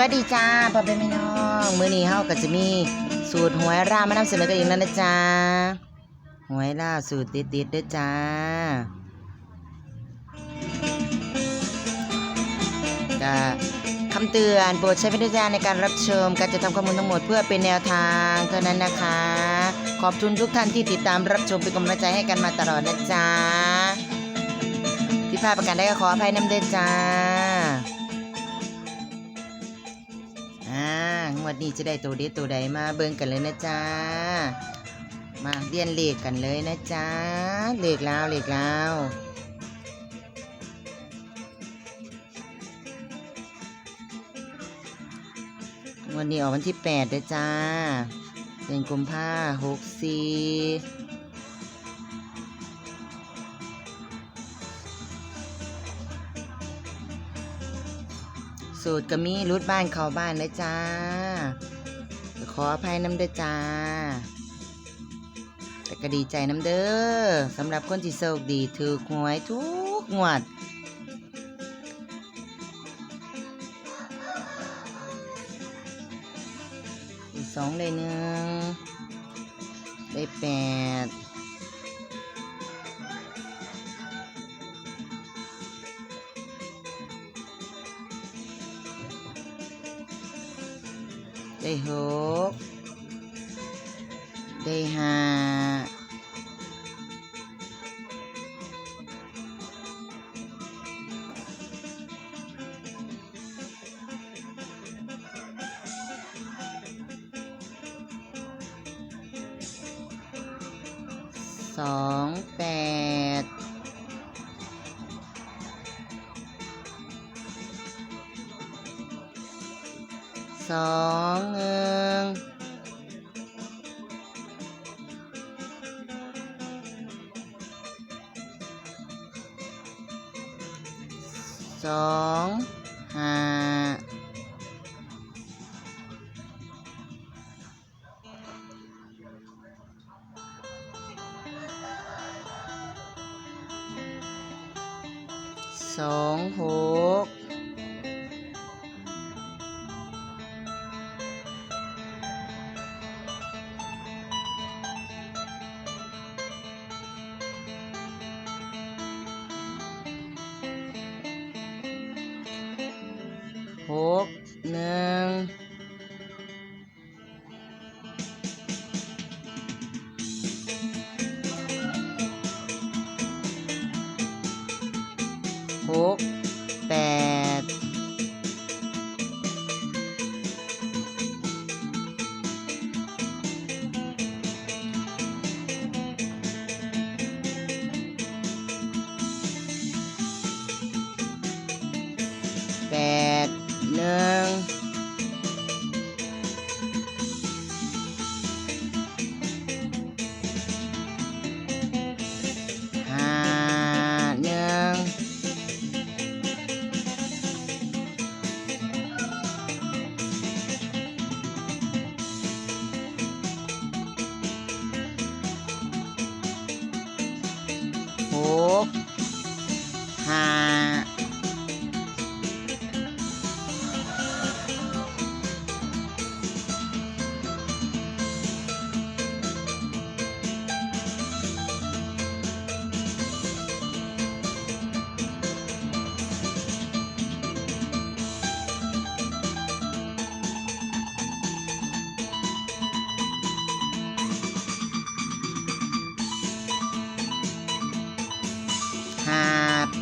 วัสดีจ้าพ่อเป็นพี่น้องมื้อนี้เฮาก็จะมีสูตรหวยรามมานำเสนอกันอีกแล้วนะจ๊ะหวยล่าสูตรติดๆเด้อจ้า ก็คำเตือนโปรดใช้วิจารณญาณในการรับชม การจะทำข้อมูลทั้งหมดเพื่อเป็นแนวทางเท่านั้นนะคะ ขอบคุณทุกท่านที่ติดตามรับชมเป็นกำลังใจให้กันมาตลอดนะจ๊ะที่พลาดประการใดก็ขออภัยน้ำเด้อจ้า งวดนี้จะได้ตัวเด็ดตัวใดมาเบิ่งกันเลยนะจ๊ะ มาเรียนเลขกันเลยนะจ๊ะ เลขลาวเลขลาววันนี้ออกวันที่แปดเด้อจ้าเดือนกุมภาหกสี่ สูตรก็มีรุดบ้านเขาบ้านนะจ้า ขออภัยน้ำเด้อจ้า แต่ก็ดีใจน้ำเด้อสำหรับคนที่โชคดีถือหวยทุกงวดอีกสองเลยหนึ่งได้แปด ได้หกได้ สองแปดสองหนึ่งสองห้าสองหก หกหนึ่ง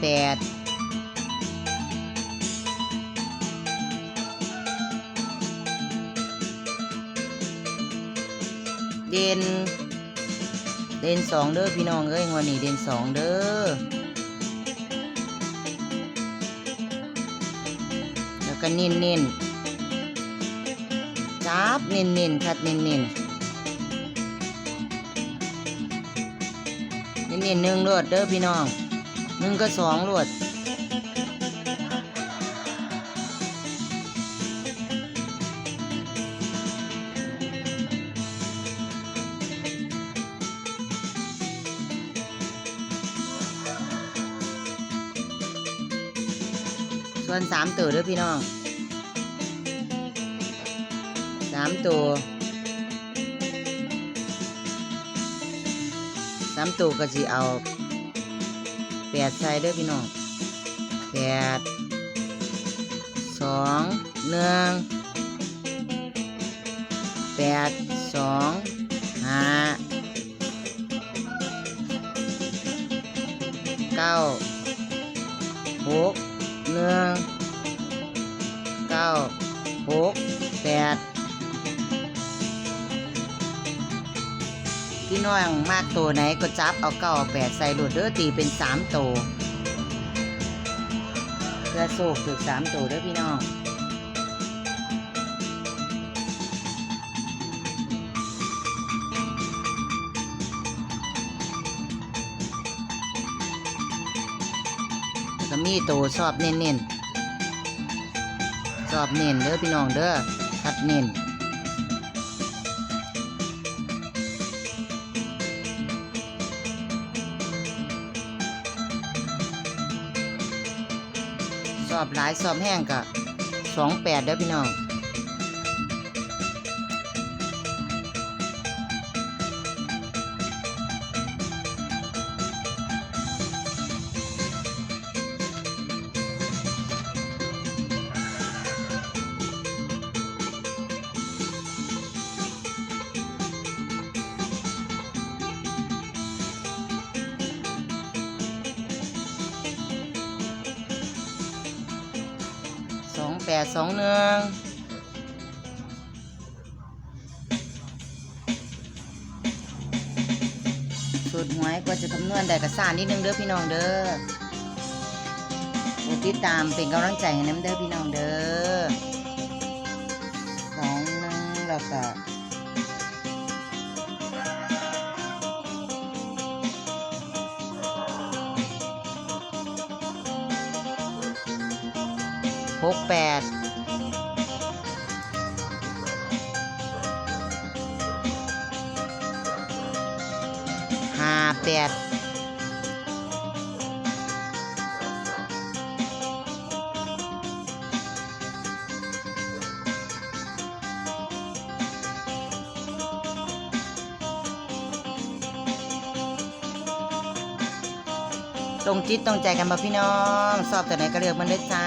แปดเด่นเด่นสองเด้อพี่น้องเอ้ยวันนี้เด่นสองเด้อแล้วก็เน้นเน้นจับเน้นเน้นคัดเน้นเน้นเน้นเน้นหนึ่งรวดเด้อพี่น้อง หนึ่งก็สองรวดส่วนสามตัวด้อพี่น้องสามตัวสามตัวก็สิเอา แปดใส่เด้อพี่น้องแปดสองหนึ่งแปดสองห้าเก้าหกหนึ่งเก้าหกแปด พี่น้องมากตัวไหนก็จับเอาเก้าแปดใส่โหลดเด้อตีเป็นสามตัวเพื่อโศกถึกสามตัวเด้อพี่น้องก็มีโตชอบเน้นๆชอบเน้นเด้อพี่น้องเด้อคัดเน้น สอบหลายสอบแห้งก็สองแปดเด้อพี่น้อง แปดสองหนึ่งสูตรหวยก็จะคำนวณได้กระสานนิดนึงเด้อพี่น้องเด้อผู้ติดตามเป็นกำลังใจให้น้ำเด้อพี่น้องเด้อสองหนึ่งแล้วก็ หกแปดห้าแปดตรงจิตตรงใจกันบ่พี่น้อง สอบแตัวไหนก็เลือกมันเลยจ้า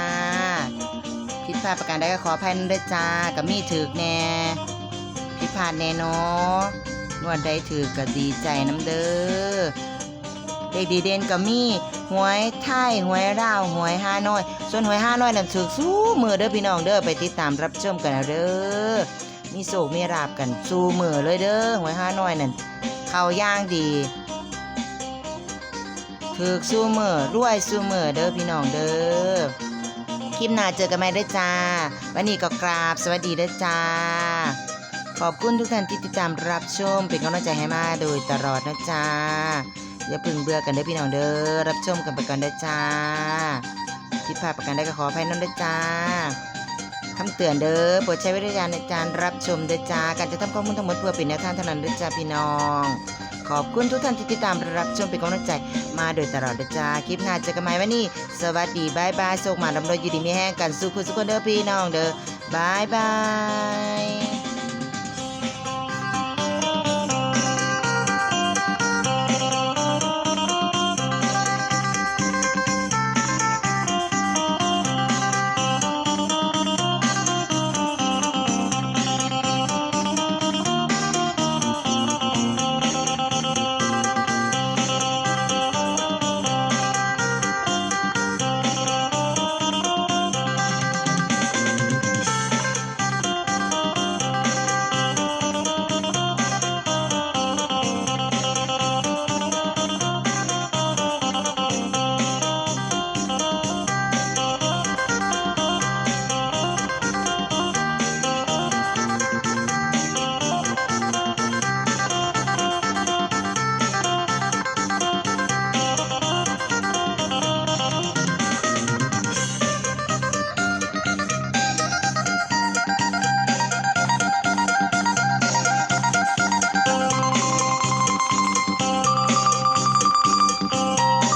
พลาดประการใดก็ขออภัยนั่นด้วยจ้ากับมีถือกแน่ผิพาดแน่เนอะนวดได้ถือก็ดีใจน้ำเด้อเด็กดีเด่นก็มีหวยไทยหวยราวหวยห้าน้อย ส่วนหวยห้าน้อยนั่นถือสู้มือเด้อพี่น้องเด้อไปติดตามรับชมกันเอาเด้อมีโศกมีราบกันสู้มือเลยเด้อหวยห้าน้อยนั่นเข้าย่างดีถือสู้มือรวยสู้มือเด้อพี่น้องเด้อ ลิปหน้าเจอกันใหม่ด้วยจ้า วันนี้ก็กราบสวัสดีด้วยจ้า ขอบคุณทุกท่านที่ติดตามรับชมเป็นกำลังใจให้มาโดยตลอดนะจ้า อย่าเพึ่งเบื่อกันเด้อพี่น้องเด้อ รับชมกันไปก่อนเด้อจ้าผิดพลาดประการใดก็ขออภัยน้ำด้วยจ้าคำเตือนเด้อ โปรดใช้วิจารณญาณในการรับชมเด้อจ้า การจะทำข้อมูลทั้งหมดเพื่อเป็นแนวทางเท่านั้นเด้อจ้าพี่น้อง ขอบคุณทุกท่านที่ติดตามรับชมเป็นกำลังใจ มาโดยตลอดเด้อจ้าคลิปหน้าเจอกันใหม่วันนี้ สวัสดีบายบายโชคมาดำรวยอยู่ดีมีแห้งกันสู้คุณสุขคนเด้อพี่น้องเด้อบายบาย